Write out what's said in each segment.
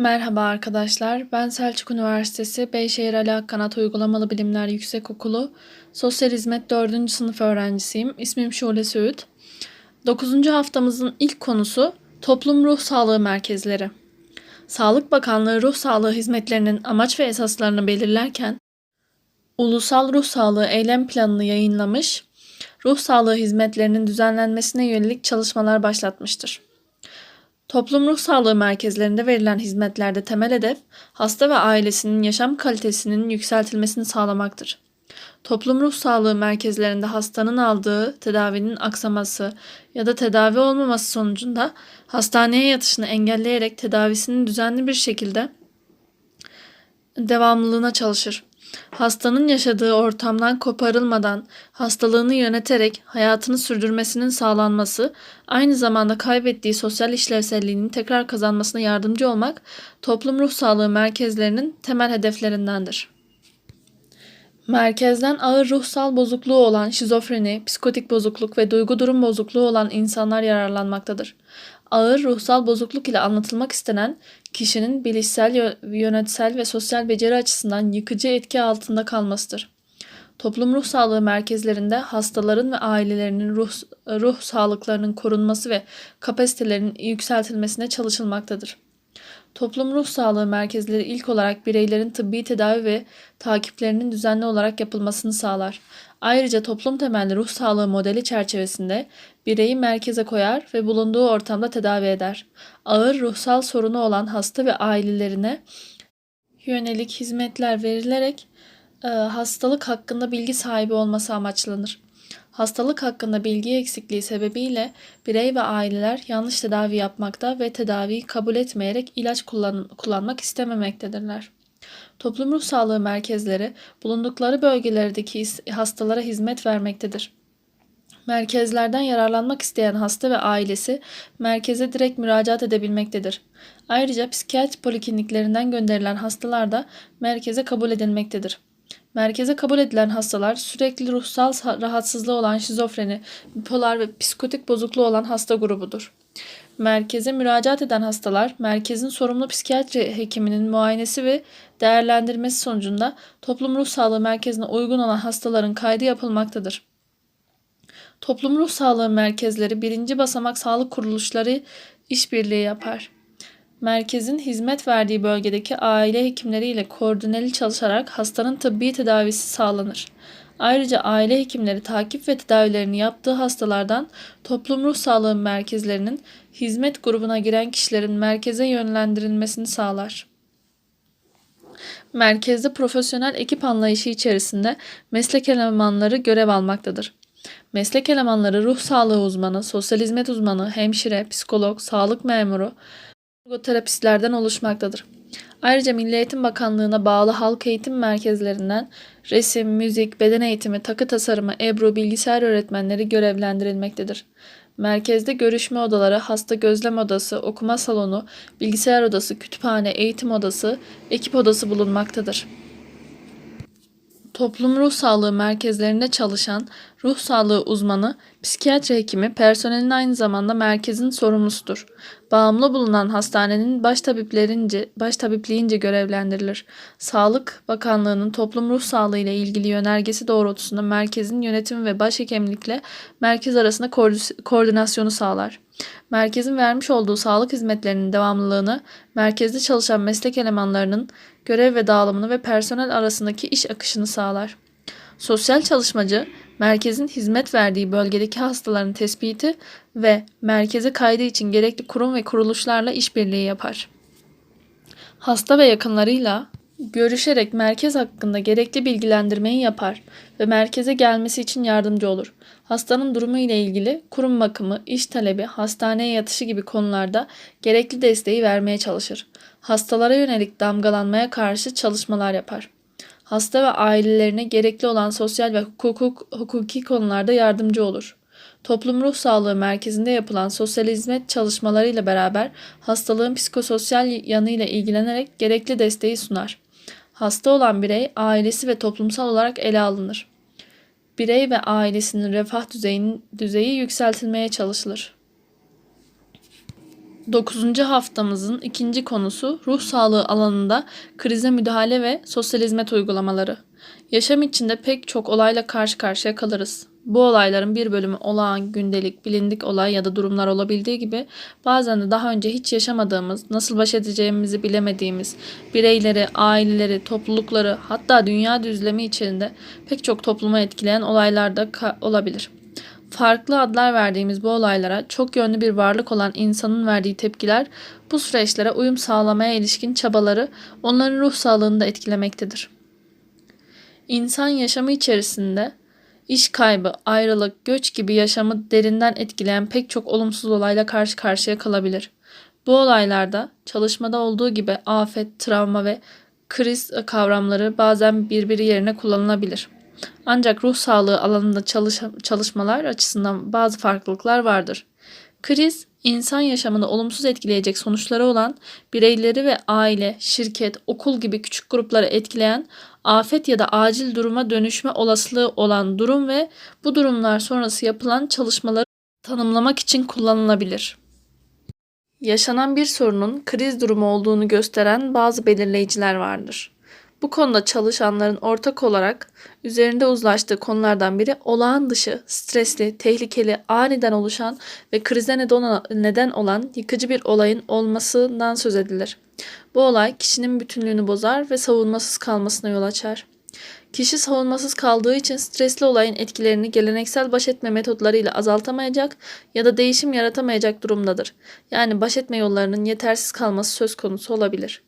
Merhaba arkadaşlar. Ben Selçuk Üniversitesi Beyşehir Ali Akkanat Uygulamalı Bilimler Yüksekokulu Sosyal Hizmet 4. sınıf öğrencisiyim. İsmim Şule Söğüt. 9. haftamızın ilk konusu Toplum Ruh Sağlığı Merkezleri. Sağlık Bakanlığı ruh sağlığı hizmetlerinin amaç ve esaslarını belirlerken Ulusal Ruh Sağlığı Eylem Planını yayınlamış, ruh sağlığı hizmetlerinin düzenlenmesine yönelik çalışmalar başlatmıştır. Toplum ruh sağlığı merkezlerinde verilen hizmetlerde temel hedef hasta ve ailesinin yaşam kalitesinin yükseltilmesini sağlamaktır. Toplum ruh sağlığı merkezlerinde hastanın aldığı tedavinin aksaması ya da tedavi olmaması sonucunda hastaneye yatışını engelleyerek tedavisinin düzenli bir şekilde devamlılığına çalışır. Hastanın yaşadığı ortamdan koparılmadan hastalığını yöneterek hayatını sürdürmesinin sağlanması, aynı zamanda kaybettiği sosyal işlevselliğini tekrar kazanmasına yardımcı olmak toplum ruh sağlığı merkezlerinin temel hedeflerindendir. Merkezden ağır ruhsal bozukluğu olan şizofreni, psikotik bozukluk ve duygu durum bozukluğu olan insanlar yararlanmaktadır. Ağır ruhsal bozukluk ile anlatılmak istenen kişinin bilişsel, yönetsel ve sosyal beceri açısından yıkıcı etki altında kalmasıdır. Toplum ruh sağlığı merkezlerinde hastaların ve ailelerinin ruh, ruh sağlıklarının korunması ve kapasitelerinin yükseltilmesine çalışılmaktadır. Toplum ruh sağlığı merkezleri ilk olarak bireylerin tıbbi tedavi ve takiplerinin düzenli olarak yapılmasını sağlar. Ayrıca toplum temelli ruh sağlığı modeli çerçevesinde bireyi merkeze koyar ve bulunduğu ortamda tedavi eder. Ağır ruhsal sorunu olan hasta ve ailelerine yönelik hizmetler verilerek e, hastalık hakkında bilgi sahibi olması amaçlanır. Hastalık hakkında bilgi eksikliği sebebiyle birey ve aileler yanlış tedavi yapmakta ve tedaviyi kabul etmeyerek ilaç kullan kullanmak istememektedirler. Toplum ruh sağlığı merkezleri bulundukları bölgelerdeki hastalara hizmet vermektedir. Merkezlerden yararlanmak isteyen hasta ve ailesi merkeze direkt müracaat edebilmektedir. Ayrıca psikiyatri polikliniklerinden gönderilen hastalar da merkeze kabul edilmektedir. Merkeze kabul edilen hastalar sürekli ruhsal rahatsızlığı olan şizofreni, bipolar ve psikotik bozukluğu olan hasta grubudur. Merkeze müracaat eden hastalar, merkezin sorumlu psikiyatri hekiminin muayenesi ve değerlendirmesi sonucunda toplum ruh sağlığı merkezine uygun olan hastaların kaydı yapılmaktadır. Toplum ruh sağlığı merkezleri birinci basamak sağlık kuruluşları işbirliği yapar. Merkezin hizmet verdiği bölgedeki aile hekimleriyle koordineli çalışarak hastanın tıbbi tedavisi sağlanır. Ayrıca aile hekimleri takip ve tedavilerini yaptığı hastalardan toplum ruh sağlığı merkezlerinin hizmet grubuna giren kişilerin merkeze yönlendirilmesini sağlar. Merkezde profesyonel ekip anlayışı içerisinde meslek elemanları görev almaktadır. Meslek elemanları ruh sağlığı uzmanı, sosyal hizmet uzmanı, hemşire, psikolog, sağlık memuru, ergoterapistlerden oluşmaktadır. Ayrıca Milli Eğitim Bakanlığı'na bağlı halk eğitim merkezlerinden resim, müzik, beden eğitimi, takı tasarımı, ebru, bilgisayar öğretmenleri görevlendirilmektedir. Merkezde görüşme odaları, hasta gözlem odası, okuma salonu, bilgisayar odası, kütüphane, eğitim odası, ekip odası bulunmaktadır. Toplum ruh sağlığı merkezlerinde çalışan ruh sağlığı uzmanı, psikiyatri hekimi personelin aynı zamanda merkezin sorumlusudur. Bağımlı bulunan hastanenin baş tabiplerince, baş tabipliğince görevlendirilir. Sağlık Bakanlığı'nın toplum ruh sağlığı ile ilgili yönergesi doğrultusunda merkezin yönetim ve başhekimlikle merkez arasında koordinasyonu sağlar. Merkezin vermiş olduğu sağlık hizmetlerinin devamlılığını, merkezde çalışan meslek elemanlarının görev ve dağılımını ve personel arasındaki iş akışını sağlar. Sosyal çalışmacı, merkezin hizmet verdiği bölgedeki hastaların tespiti ve merkeze kaydı için gerekli kurum ve kuruluşlarla işbirliği yapar. Hasta ve yakınlarıyla görüşerek merkez hakkında gerekli bilgilendirmeyi yapar ve merkeze gelmesi için yardımcı olur. Hastanın durumu ile ilgili kurum bakımı, iş talebi, hastaneye yatışı gibi konularda gerekli desteği vermeye çalışır. Hastalara yönelik damgalanmaya karşı çalışmalar yapar. Hasta ve ailelerine gerekli olan sosyal ve hukuk, hukuki konularda yardımcı olur. Toplum Ruh Sağlığı Merkezi'nde yapılan sosyal hizmet çalışmalarıyla beraber hastalığın psikososyal yanıyla ilgilenerek gerekli desteği sunar. Hasta olan birey ailesi ve toplumsal olarak ele alınır. Birey ve ailesinin refah düzeyinin, düzeyi yükseltilmeye çalışılır. 9. haftamızın ikinci konusu ruh sağlığı alanında krize müdahale ve sosyal hizmet uygulamaları. Yaşam içinde pek çok olayla karşı karşıya kalırız. Bu olayların bir bölümü olağan, gündelik, bilindik olay ya da durumlar olabildiği gibi bazen de daha önce hiç yaşamadığımız, nasıl baş edeceğimizi bilemediğimiz bireyleri, aileleri, toplulukları hatta dünya düzlemi içinde pek çok toplumu etkileyen olaylar da olabilir. Farklı adlar verdiğimiz bu olaylara çok yönlü bir varlık olan insanın verdiği tepkiler bu süreçlere uyum sağlamaya ilişkin çabaları onların ruh sağlığını da etkilemektedir. İnsan yaşamı içerisinde iş kaybı, ayrılık, göç gibi yaşamı derinden etkileyen pek çok olumsuz olayla karşı karşıya kalabilir. Bu olaylarda çalışmada olduğu gibi afet, travma ve kriz kavramları bazen birbiri yerine kullanılabilir. Ancak ruh sağlığı alanında çalış çalışmalar açısından bazı farklılıklar vardır. Kriz, insan yaşamını olumsuz etkileyecek sonuçları olan bireyleri ve aile, şirket, okul gibi küçük grupları etkileyen afet ya da acil duruma dönüşme olasılığı olan durum ve bu durumlar sonrası yapılan çalışmaları tanımlamak için kullanılabilir. Yaşanan bir sorunun kriz durumu olduğunu gösteren bazı belirleyiciler vardır. Bu konuda çalışanların ortak olarak üzerinde uzlaştığı konulardan biri olağan dışı, stresli, tehlikeli, aniden oluşan ve krize neden olan yıkıcı bir olayın olmasından söz edilir. Bu olay kişinin bütünlüğünü bozar ve savunmasız kalmasına yol açar. Kişi savunmasız kaldığı için stresli olayın etkilerini geleneksel baş etme metotlarıyla azaltamayacak ya da değişim yaratamayacak durumdadır. Yani baş etme yollarının yetersiz kalması söz konusu olabilir.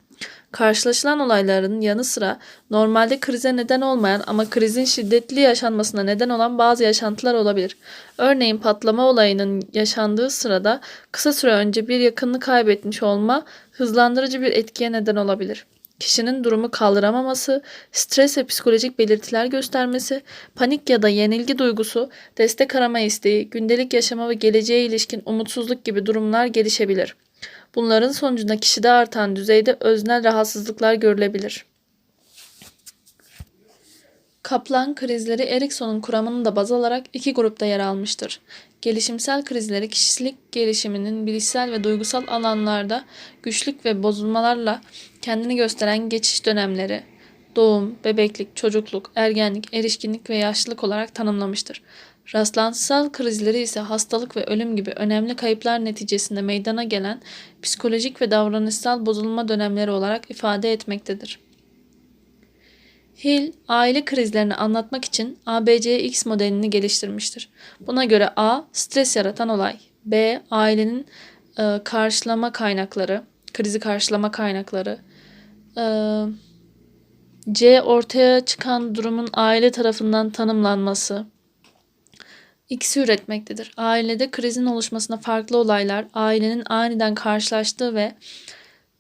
Karşılaşılan olayların yanı sıra normalde krize neden olmayan ama krizin şiddetli yaşanmasına neden olan bazı yaşantılar olabilir. Örneğin patlama olayının yaşandığı sırada kısa süre önce bir yakınını kaybetmiş olma hızlandırıcı bir etkiye neden olabilir. Kişinin durumu kaldıramaması, stres ve psikolojik belirtiler göstermesi, panik ya da yenilgi duygusu, destek arama isteği, gündelik yaşama ve geleceğe ilişkin umutsuzluk gibi durumlar gelişebilir. Bunların sonucunda kişide artan düzeyde öznel rahatsızlıklar görülebilir. Kaplan krizleri Erikson'un kuramını da baz alarak iki grupta yer almıştır. Gelişimsel krizleri kişilik gelişiminin bilişsel ve duygusal alanlarda güçlük ve bozulmalarla kendini gösteren geçiş dönemleri, doğum, bebeklik, çocukluk, ergenlik, erişkinlik ve yaşlılık olarak tanımlamıştır. Rastlantısal krizleri ise hastalık ve ölüm gibi önemli kayıplar neticesinde meydana gelen psikolojik ve davranışsal bozulma dönemleri olarak ifade etmektedir. Hill, aile krizlerini anlatmak için ABCX modelini geliştirmiştir. Buna göre A, stres yaratan olay, B, ailenin e, karşılama kaynakları, krizi karşılama kaynakları, e, C, ortaya çıkan durumun aile tarafından tanımlanması, X'i üretmektedir. Ailede krizin oluşmasına farklı olaylar, ailenin aniden karşılaştığı ve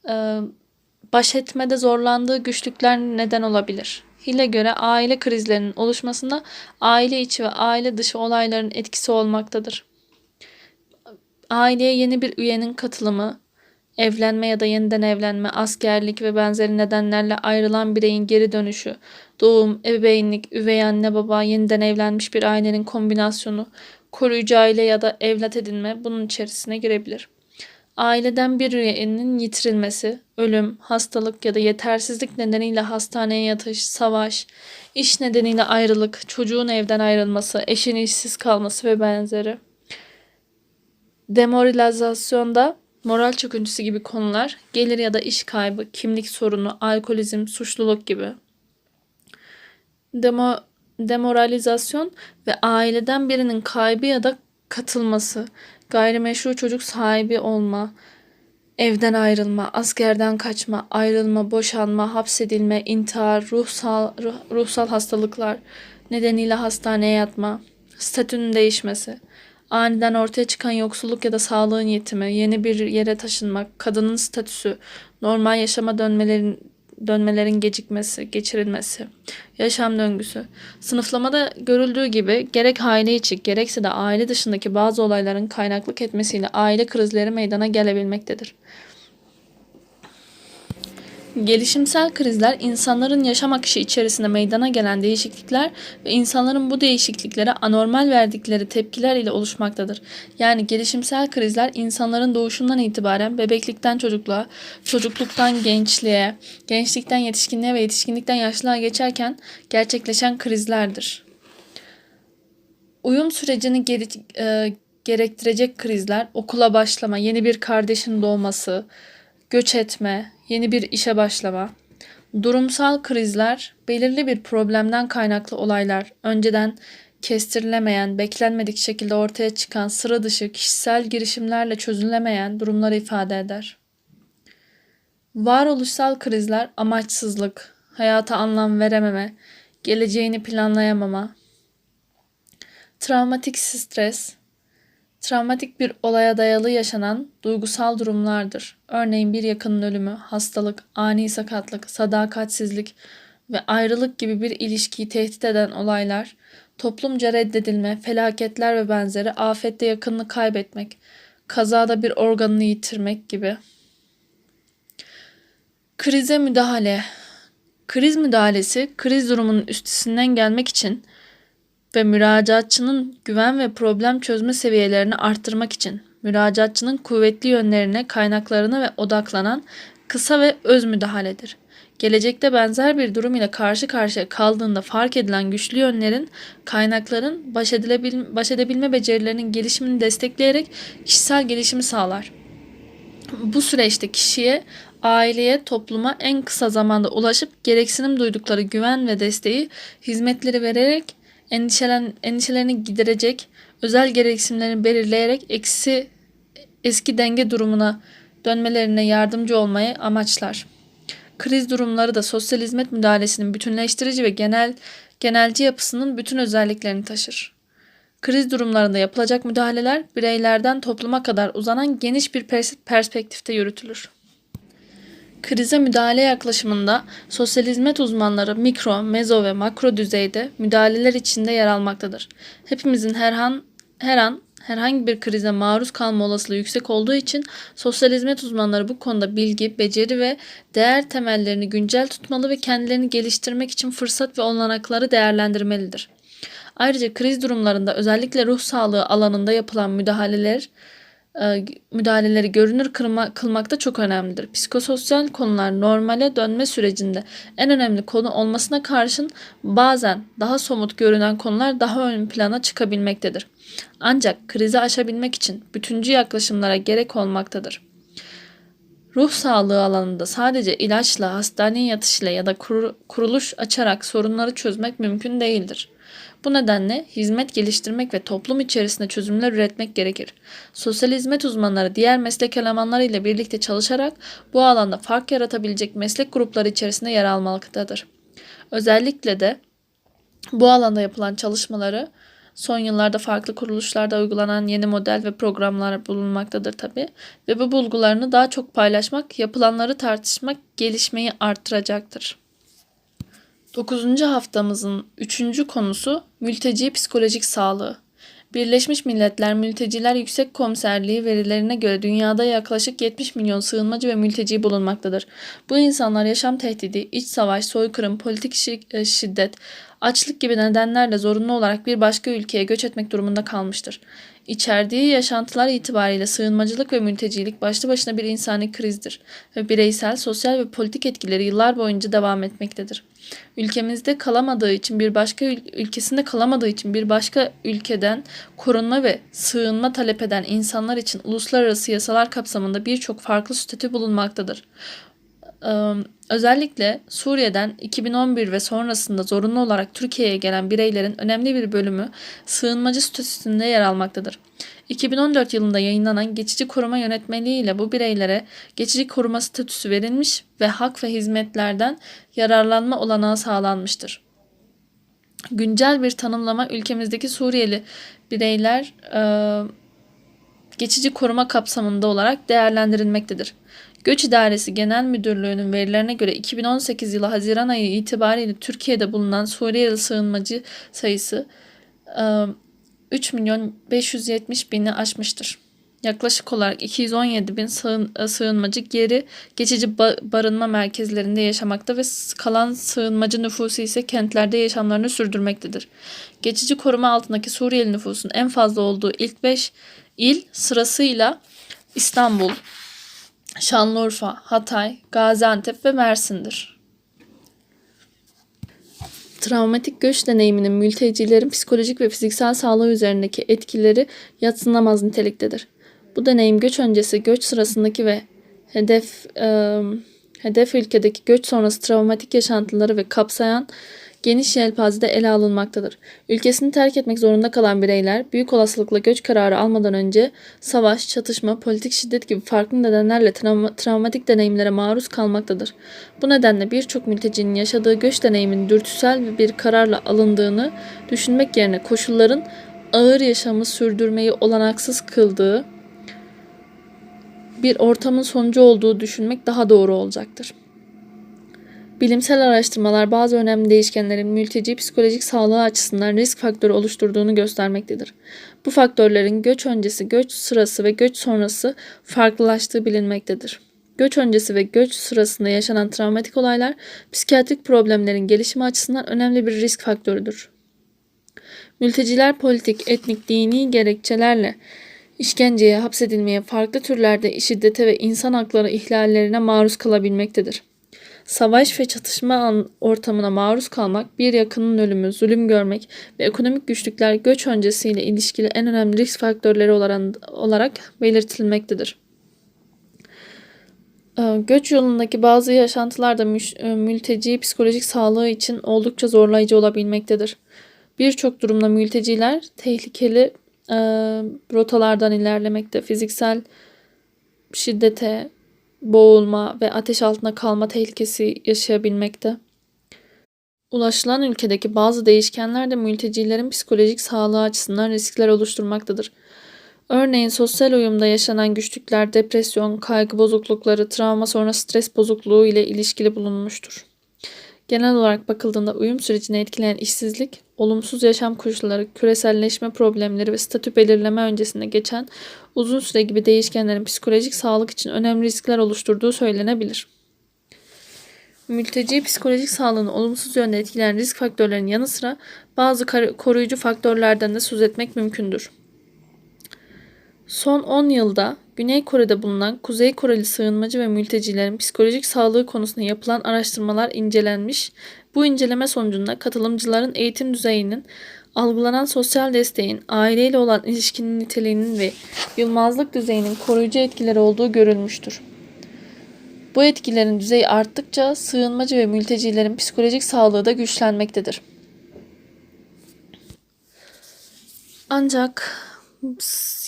e, baş etmede zorlandığı güçlükler neden olabilir. Hill'e göre aile krizlerinin oluşmasında aile içi ve aile dışı olayların etkisi olmaktadır. Aileye yeni bir üyenin katılımı, evlenme ya da yeniden evlenme, askerlik ve benzeri nedenlerle ayrılan bireyin geri dönüşü, doğum, ebeveynlik, üvey anne baba, yeniden evlenmiş bir ailenin kombinasyonu, koruyucu aile ya da evlat edinme bunun içerisine girebilir. Aileden bir üyenin yitirilmesi, ölüm, hastalık ya da yetersizlik nedeniyle hastaneye yatış, savaş, iş nedeniyle ayrılık, çocuğun evden ayrılması, eşin işsiz kalması ve benzeri. Demoralizasyonda moral çöküntüsü gibi konular, gelir ya da iş kaybı, kimlik sorunu, alkolizm, suçluluk gibi. Demo, demoralizasyon ve aileden birinin kaybı ya da katılması, gayrimeşru çocuk sahibi olma, evden ayrılma, askerden kaçma, ayrılma, boşanma, hapsedilme, intihar, ruhsal ruh, ruhsal hastalıklar nedeniyle hastaneye yatma, statünün değişmesi, aniden ortaya çıkan yoksulluk ya da sağlığın yetimi, yeni bir yere taşınmak, kadının statüsü, normal yaşama dönmelerin dönmelerin gecikmesi, geçirilmesi, yaşam döngüsü. Sınıflamada görüldüğü gibi gerek aile içi gerekse de aile dışındaki bazı olayların kaynaklık etmesiyle aile krizleri meydana gelebilmektedir. Gelişimsel krizler insanların yaşam akışı içerisinde meydana gelen değişiklikler ve insanların bu değişikliklere anormal verdikleri tepkiler ile oluşmaktadır. Yani gelişimsel krizler insanların doğuşundan itibaren bebeklikten çocukluğa, çocukluktan gençliğe, gençlikten yetişkinliğe ve yetişkinlikten yaşlılığa geçerken gerçekleşen krizlerdir. Uyum sürecini geri, e, gerektirecek krizler, okula başlama, yeni bir kardeşin doğması, göç etme, yeni bir işe başlama. Durumsal krizler, belirli bir problemden kaynaklı olaylar, önceden kestirilemeyen, beklenmedik şekilde ortaya çıkan sıra dışı kişisel girişimlerle çözülemeyen durumları ifade eder. Varoluşsal krizler amaçsızlık, hayata anlam verememe, geleceğini planlayamama, travmatik stres, Travmatik bir olaya dayalı yaşanan duygusal durumlardır. Örneğin bir yakının ölümü, hastalık, ani sakatlık, sadakatsizlik ve ayrılık gibi bir ilişkiyi tehdit eden olaylar, toplumca reddedilme, felaketler ve benzeri afette yakınını kaybetmek, kazada bir organını yitirmek gibi. Krize müdahale Kriz müdahalesi, kriz durumunun üstesinden gelmek için ve müracaatçının güven ve problem çözme seviyelerini arttırmak için müracaatçının kuvvetli yönlerine, kaynaklarına ve odaklanan kısa ve öz müdahaledir. Gelecekte benzer bir durum ile karşı karşıya kaldığında fark edilen güçlü yönlerin, kaynakların baş, edilebil baş edebilme becerilerinin gelişimini destekleyerek kişisel gelişimi sağlar. Bu süreçte kişiye, aileye, topluma en kısa zamanda ulaşıp gereksinim duydukları güven ve desteği hizmetleri vererek endişelen, endişelerini giderecek, özel gereksinimlerini belirleyerek eksi eski denge durumuna dönmelerine yardımcı olmayı amaçlar. Kriz durumları da sosyal hizmet müdahalesinin bütünleştirici ve genel genelci yapısının bütün özelliklerini taşır. Kriz durumlarında yapılacak müdahaleler bireylerden topluma kadar uzanan geniş bir perspektifte yürütülür. Krize müdahale yaklaşımında sosyal hizmet uzmanları mikro, mezo ve makro düzeyde müdahaleler içinde yer almaktadır. Hepimizin her an, her an herhangi bir krize maruz kalma olasılığı yüksek olduğu için sosyal hizmet uzmanları bu konuda bilgi, beceri ve değer temellerini güncel tutmalı ve kendilerini geliştirmek için fırsat ve olanakları değerlendirmelidir. Ayrıca kriz durumlarında özellikle ruh sağlığı alanında yapılan müdahaleler müdahaleleri görünür kılma, kılmakta çok önemlidir. Psikososyal konular normale dönme sürecinde en önemli konu olmasına karşın bazen daha somut görünen konular daha ön plana çıkabilmektedir. Ancak krizi aşabilmek için bütüncü yaklaşımlara gerek olmaktadır. Ruh sağlığı alanında sadece ilaçla, hastaneye yatışla ya da kuruluş açarak sorunları çözmek mümkün değildir. Bu nedenle hizmet geliştirmek ve toplum içerisinde çözümler üretmek gerekir. Sosyal hizmet uzmanları diğer meslek elemanları ile birlikte çalışarak bu alanda fark yaratabilecek meslek grupları içerisinde yer almaktadır. Özellikle de bu alanda yapılan çalışmaları son yıllarda farklı kuruluşlarda uygulanan yeni model ve programlar bulunmaktadır tabi ve bu bulgularını daha çok paylaşmak, yapılanları tartışmak gelişmeyi arttıracaktır. 9. haftamızın 3. konusu mülteci psikolojik sağlığı. Birleşmiş Milletler Mülteciler Yüksek Komiserliği verilerine göre dünyada yaklaşık 70 milyon sığınmacı ve mülteci bulunmaktadır. Bu insanlar yaşam tehdidi, iç savaş, soykırım, politik e, şiddet, açlık gibi nedenlerle zorunlu olarak bir başka ülkeye göç etmek durumunda kalmıştır. İçerdiği yaşantılar itibariyle sığınmacılık ve mültecilik başlı başına bir insani krizdir ve bireysel, sosyal ve politik etkileri yıllar boyunca devam etmektedir. Ülkemizde kalamadığı için bir başka ülkesinde kalamadığı için bir başka ülkeden korunma ve sığınma talep eden insanlar için uluslararası yasalar kapsamında birçok farklı statü bulunmaktadır. Özellikle Suriye'den 2011 ve sonrasında zorunlu olarak Türkiye'ye gelen bireylerin önemli bir bölümü sığınmacı statüsünde yer almaktadır. 2014 yılında yayınlanan geçici koruma yönetmeliği ile bu bireylere geçici koruma statüsü verilmiş ve hak ve hizmetlerden yararlanma olanağı sağlanmıştır. Güncel bir tanımlama ülkemizdeki Suriyeli bireyler e, geçici koruma kapsamında olarak değerlendirilmektedir. Göç İdaresi Genel Müdürlüğü'nün verilerine göre 2018 yılı Haziran ayı itibariyle Türkiye'de bulunan Suriyeli sığınmacı sayısı 3 milyon 570 bini aşmıştır. Yaklaşık olarak 217 bin sığın, sığınmacı geri geçici ba- barınma merkezlerinde yaşamakta ve kalan sığınmacı nüfusu ise kentlerde yaşamlarını sürdürmektedir. Geçici koruma altındaki Suriyeli nüfusun en fazla olduğu ilk 5 il sırasıyla İstanbul, Şanlıurfa, Hatay, Gaziantep ve Mersin'dir. Travmatik göç deneyiminin mültecilerin psikolojik ve fiziksel sağlığı üzerindeki etkileri yatsınamaz niteliktedir. Bu deneyim göç öncesi, göç sırasındaki ve hedef e, hedef ülkedeki göç sonrası travmatik yaşantıları ve kapsayan geniş yelpazede ele alınmaktadır. Ülkesini terk etmek zorunda kalan bireyler büyük olasılıkla göç kararı almadan önce savaş, çatışma, politik şiddet gibi farklı nedenlerle travma- travmatik deneyimlere maruz kalmaktadır. Bu nedenle birçok mültecinin yaşadığı göç deneyiminin dürtüsel bir kararla alındığını düşünmek yerine koşulların ağır yaşamı sürdürmeyi olanaksız kıldığı bir ortamın sonucu olduğu düşünmek daha doğru olacaktır. Bilimsel araştırmalar bazı önemli değişkenlerin mülteci psikolojik sağlığı açısından risk faktörü oluşturduğunu göstermektedir. Bu faktörlerin göç öncesi, göç sırası ve göç sonrası farklılaştığı bilinmektedir. Göç öncesi ve göç sırasında yaşanan travmatik olaylar psikiyatrik problemlerin gelişimi açısından önemli bir risk faktörüdür. Mülteciler politik, etnik, dini gerekçelerle işkenceye, hapsedilmeye, farklı türlerde şiddete ve insan hakları ihlallerine maruz kalabilmektedir. Savaş ve çatışma ortamına maruz kalmak, bir yakının ölümü, zulüm görmek ve ekonomik güçlükler göç öncesiyle ilişkili en önemli risk faktörleri olarak, belirtilmektedir. Ee, Göç yolundaki bazı yaşantılar da e, mülteci psikolojik sağlığı için oldukça zorlayıcı olabilmektedir. Birçok durumda mülteciler tehlikeli e, rotalardan ilerlemekte, fiziksel şiddete, boğulma ve ateş altında kalma tehlikesi yaşayabilmekte. Ulaşılan ülkedeki bazı değişkenler de mültecilerin psikolojik sağlığı açısından riskler oluşturmaktadır. Örneğin sosyal uyumda yaşanan güçlükler, depresyon, kaygı bozuklukları, travma sonra stres bozukluğu ile ilişkili bulunmuştur. Genel olarak bakıldığında uyum sürecini etkileyen işsizlik, olumsuz yaşam koşulları, küreselleşme problemleri ve statü belirleme öncesinde geçen uzun süre gibi değişkenlerin psikolojik sağlık için önemli riskler oluşturduğu söylenebilir. Mülteci psikolojik sağlığını olumsuz yönde etkileyen risk faktörlerinin yanı sıra bazı koruyucu faktörlerden de söz etmek mümkündür. Son 10 yılda Güney Kore'de bulunan Kuzey Koreli sığınmacı ve mültecilerin psikolojik sağlığı konusunda yapılan araştırmalar incelenmiş. Bu inceleme sonucunda katılımcıların eğitim düzeyinin, algılanan sosyal desteğin, aileyle olan ilişkinin niteliğinin ve yılmazlık düzeyinin koruyucu etkileri olduğu görülmüştür. Bu etkilerin düzeyi arttıkça sığınmacı ve mültecilerin psikolojik sağlığı da güçlenmektedir. Ancak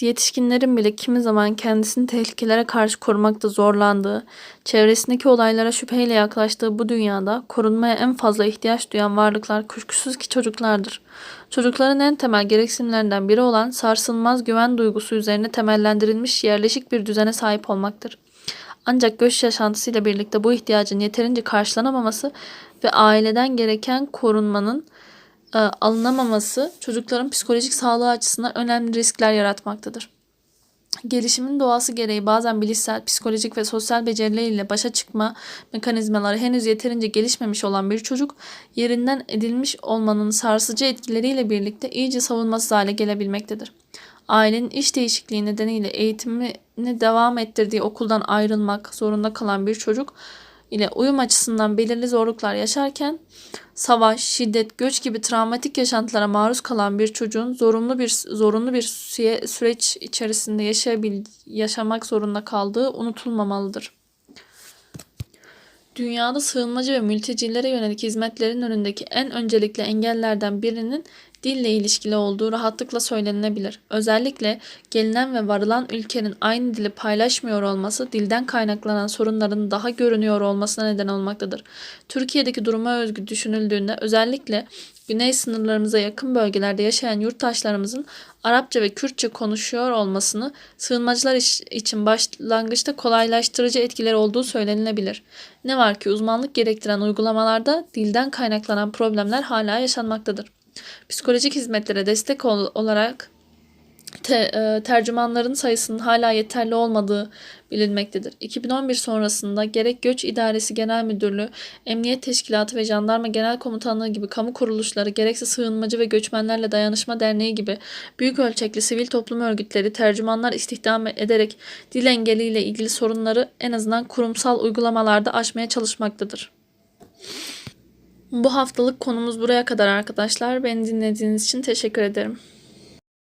yetişkinlerin bile kimi zaman kendisini tehlikelere karşı korumakta zorlandığı, çevresindeki olaylara şüpheyle yaklaştığı bu dünyada korunmaya en fazla ihtiyaç duyan varlıklar kuşkusuz ki çocuklardır. Çocukların en temel gereksinimlerinden biri olan sarsılmaz güven duygusu üzerine temellendirilmiş yerleşik bir düzene sahip olmaktır. Ancak göç yaşantısıyla birlikte bu ihtiyacın yeterince karşılanamaması ve aileden gereken korunmanın e, alınamaması çocukların psikolojik sağlığı açısından önemli riskler yaratmaktadır. Gelişimin doğası gereği bazen bilişsel, psikolojik ve sosyal becerileriyle başa çıkma mekanizmaları henüz yeterince gelişmemiş olan bir çocuk, yerinden edilmiş olmanın sarsıcı etkileriyle birlikte iyice savunmasız hale gelebilmektedir. Ailenin iş değişikliği nedeniyle eğitimini devam ettirdiği okuldan ayrılmak zorunda kalan bir çocuk ile uyum açısından belirli zorluklar yaşarken savaş, şiddet, göç gibi travmatik yaşantılara maruz kalan bir çocuğun zorunlu bir zorunlu bir süre- süreç içerisinde yaşayabil yaşamak zorunda kaldığı unutulmamalıdır. Dünyada sığınmacı ve mültecilere yönelik hizmetlerin önündeki en öncelikli engellerden birinin dille ilişkili olduğu rahatlıkla söylenebilir. Özellikle gelinen ve varılan ülkenin aynı dili paylaşmıyor olması dilden kaynaklanan sorunların daha görünüyor olmasına neden olmaktadır. Türkiye'deki duruma özgü düşünüldüğünde özellikle güney sınırlarımıza yakın bölgelerde yaşayan yurttaşlarımızın Arapça ve Kürtçe konuşuyor olmasını sığınmacılar için başlangıçta kolaylaştırıcı etkileri olduğu söylenilebilir. Ne var ki uzmanlık gerektiren uygulamalarda dilden kaynaklanan problemler hala yaşanmaktadır. Psikolojik hizmetlere destek ol- olarak te- e, tercümanların sayısının hala yeterli olmadığı bilinmektedir. 2011 sonrasında gerek Göç İdaresi Genel Müdürlüğü, Emniyet Teşkilatı ve Jandarma Genel Komutanlığı gibi kamu kuruluşları, gerekse Sığınmacı ve Göçmenlerle Dayanışma Derneği gibi büyük ölçekli sivil toplum örgütleri tercümanlar istihdam ederek dil engeliyle ilgili sorunları en azından kurumsal uygulamalarda aşmaya çalışmaktadır. Bu haftalık konumuz buraya kadar arkadaşlar. Beni dinlediğiniz için teşekkür ederim.